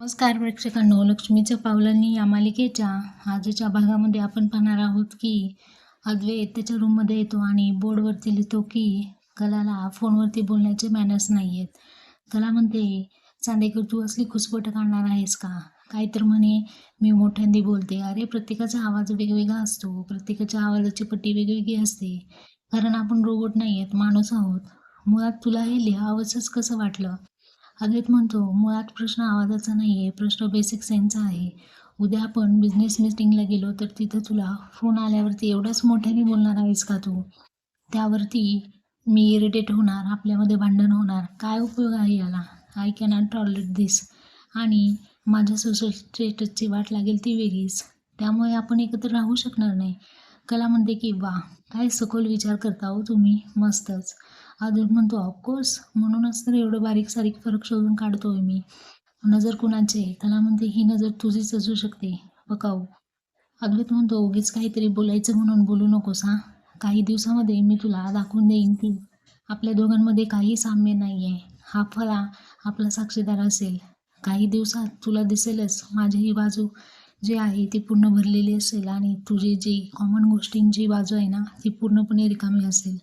नमस्कार प्रेक्षकांनो. लक्ष्मीच्या पावलांनी या मालिकेच्या आजच्या भागामध्ये आपण पाहणार आहोत की अद्वैत त्याच्या रूममध्ये येतो आणि बोर्डवरती लिहितो की कलाला फोनवरती बोलण्याचे मॅनर्स नाही आहेत कला म्हणते चांदेकर तू असली खुसपट काढणार आहेस का? काय तर म्हणे मी मोठ्यांदी बोलते. अरे प्रत्येकाचा आवाज वेगवेगळा असतो. प्रत्येकाच्या आवाजाची पट्टी वेगवेगळी असते. कारण आपण रोबोट नाही आहेत माणूस आहोत. मुळात तुला हे लिहावंसंच कसं वाटलं? अद्वैत म्हणतो मुळात प्रश्न आवाजाचा नाही आहे प्रश्न बेसिक सेन्सचा आहे. उद्या आपण बिझनेस मिटिंगला गेलो तर तिथं तुला फोन आल्यावरती एवढ्याच मोठ्याने बोलणार आहेस का तू? त्यावरती मी इरिटेट होणार आपल्यामध्ये भांडण होणार. काय उपयोग आहे याला? आय कॅनॉट टॉलरेट दिस आणि माझ्या सोशल स्टेटसची वाट लागेल ती वेगळीच. त्यामुळे आपण एकत्र राहू शकणार नाही. कला म्हणते की वा काय सखोल विचार करता हो तुम्ही मस्तच. अजून म्हणतो ऑफकोर्स म्हणूनच तर एवढं बारीक सारीक फरक शोधून काढतोय मी. नजर कुणाचे त्याला म्हणते ही नजर तुझीच असू शकते पकाऊ अगदीच म्हणतो उगीच काहीतरी बोलायचं म्हणून बोलू नकोस हा. काही दिवसामध्ये मी तुला दाखवून देईन की आपल्या दोघांमध्ये काही साम्य नाही आहे हा फळा आपला साक्षीदार असेल. काही दिवसात तुला दिसेलच माझी ही बाजू जी आहे ती पूर्ण भरलेली असेल आणि तुझी जी कॉमन गोष्टींची बाजू आहे ना ती पूर्णपणे रिकामी असेल.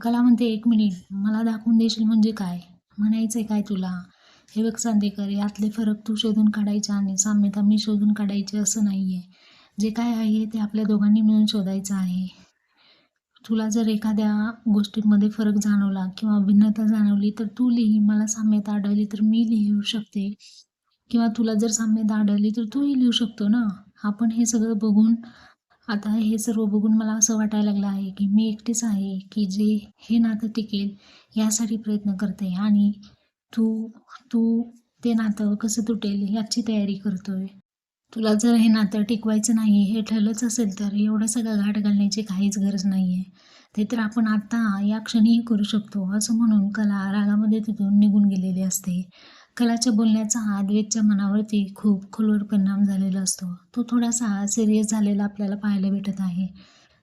कला म्हणते एक मिनिट मला दाखवून देशील म्हणजे काय? म्हणायचं आहे काय तुला? हे बघ चांदेकर यातले फरक तू शोधून काढायचे आणि साम्यता मी शोधून काढायचे असं नाही आहे जे काय आहे ते आपल्या दोघांनी मिळून शोधायचं आहे. तुला जर एखाद्या गोष्टींमध्ये फरक जाणवला किंवा भिन्नता जाणवली तर तू लिही मला साम्यता आढळली तर मी लिहू शकते. किंवा तुला जर साम्यता आढळली तर तूही लिहू शकतो ना? आपण हे सगळं बघून आता हे सर्व बघून मला असं वाटायला लागलं आहे की मी एकटीच आहे की जे हे नातं टिकेल यासाठी प्रयत्न करते. आणि तू तू ते नातं कसं तुटेल याची तयारी करतोय. तुला जर हे नातं टिकवायचं नाही हे ठरलंच असेल तर एवढं सगळं घाट घालण्याची काहीच गरज नाही आहे ते तर आपण आत्ता या क्षणीही करू शकतो असं म्हणून कला रागामध्ये तिथून निघून गेलेली असते. कलाच्या बोलण्याचा अद्वैतच्या मनावरती खूप खोलवर परिणाम झालेला असतो. तो थोडासा सिरियस झालेला आपल्याला पाहायला भेटत आहे.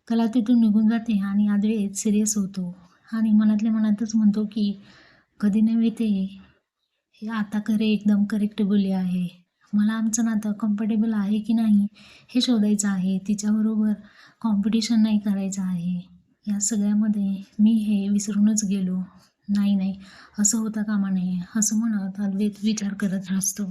कला तिथून निघून जाते आणि अद्वैत सिरियस होतो. आणि मनातल्या मनातच म्हणतो की कधी नव्हे ते. हे आता खरे एकदम करेक्ट आहे. मला आमचं नातं कम्फर्टेबल आहे की नाही हे शोधायचं आहे. तिच्याबरोबर कॉम्पिटिशन नाही करायचं आहे. या सगळ्यामध्ये मी हे विसरूनच गेलो. नाही नाही. असं होता कामा नये. असं म्हणत अद्वैत विचार करत असतो